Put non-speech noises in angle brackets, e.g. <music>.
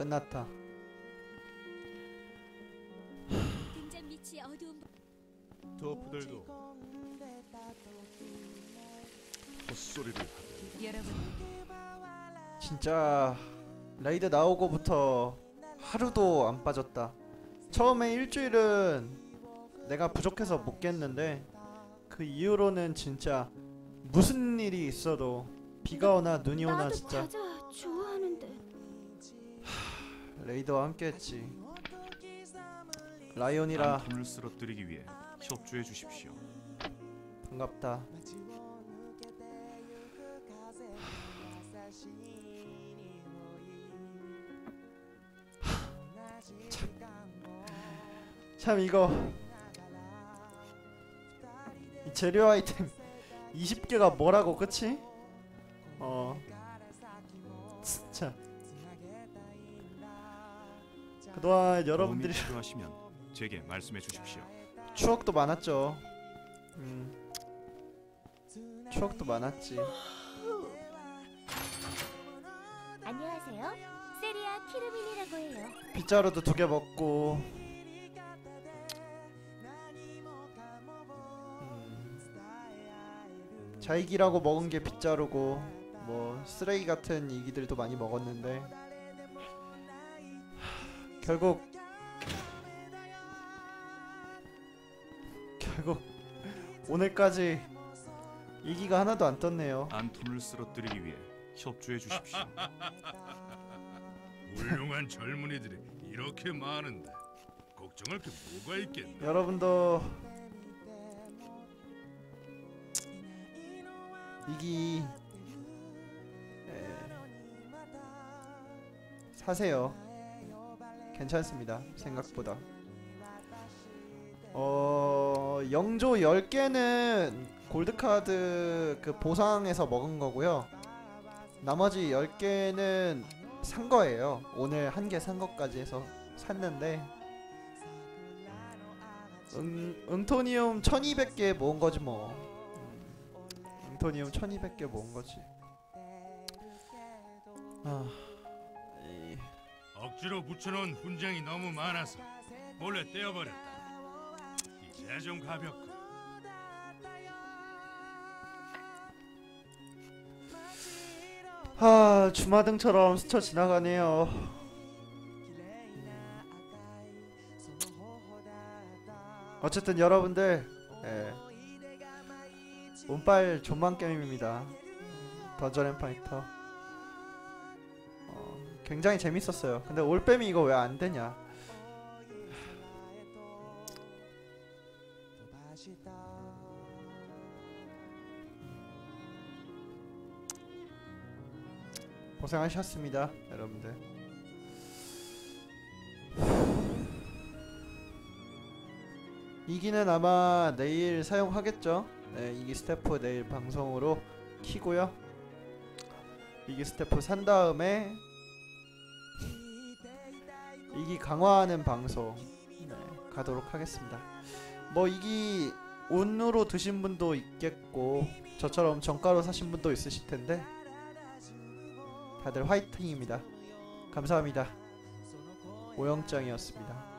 끝났다. 도프들도 헛소리를 진짜 레이드 나오고부터 하루도 안 빠졌다. 처음에 일주일은 내가 부족해서 못 깼는데 그 이후로는 진짜 무슨 일이 있어도 비가 오나 눈이 오나 진짜 좋아하는데 레이더와 함께했지. 라이온이라 안톤을 쓰러뜨리기 위해 협조해 주십시오. 반갑다. 참 이거 이 재료 아이템 <laughs> 20개가 뭐라고 그치? 어 그동안 여러분들이 필요하시면 제게 말씀해 주십시오. 추억도 많았죠. 음. 추억도 많았지. 안녕하세요 세리아 키르민이라고 해요 빗자루도 두 개 먹고. 음. 자이기라고 먹은 게 빗자루고 뭐 쓰레기 같은 이기들도 많이 먹었는데 하, 결국 결국 오늘까지 이기가 하나도 안 떴네요. 안톤을 쓰러뜨리기 위해 협조해 주십시오. <laughs> 훌륭한 젊은이들이 이렇게 많은데 걱정할 게 뭐가 있겠나? 여러분도 이기 에, 사세요. 괜찮습니다. 생각보다. 어 영조 10개는 골드카드 그 보상에서 먹은 거고요. 나머지 10개는 산 거예요. 오늘 한 개 산 것까지 해서 샀는데 응, 응토니움 1200개 모은 거지 뭐. 음, 응토니움 1200개 모은 거지. 아, 이, 억지로 붙여놓은 훈장이 너무 많아서 몰래 떼어버렸다. 이제 좀 가볍고 아 주마등처럼 스쳐 지나가네요. 어쨌든 여러분들, 예, 운빨 존만 게임입니다. 던전 앤 파이터. 어, 굉장히 재밌었어요. 근데 올빼미 이거 왜 안 되냐? 고생하셨습니다, 여러분들. 이기는 아마 내일 사용하겠죠. 네, 이기 스태프 내일 방송으로 키고요. 이기 스태프 산 다음에 이기 강화하는 방송 네, 가도록 하겠습니다. 뭐 이기 온으로 드신 분도 있겠고 저처럼 정가로 사신 분도 있으실 텐데 다들 화이팅입니다. 감사합니다. 오영장이었습니다.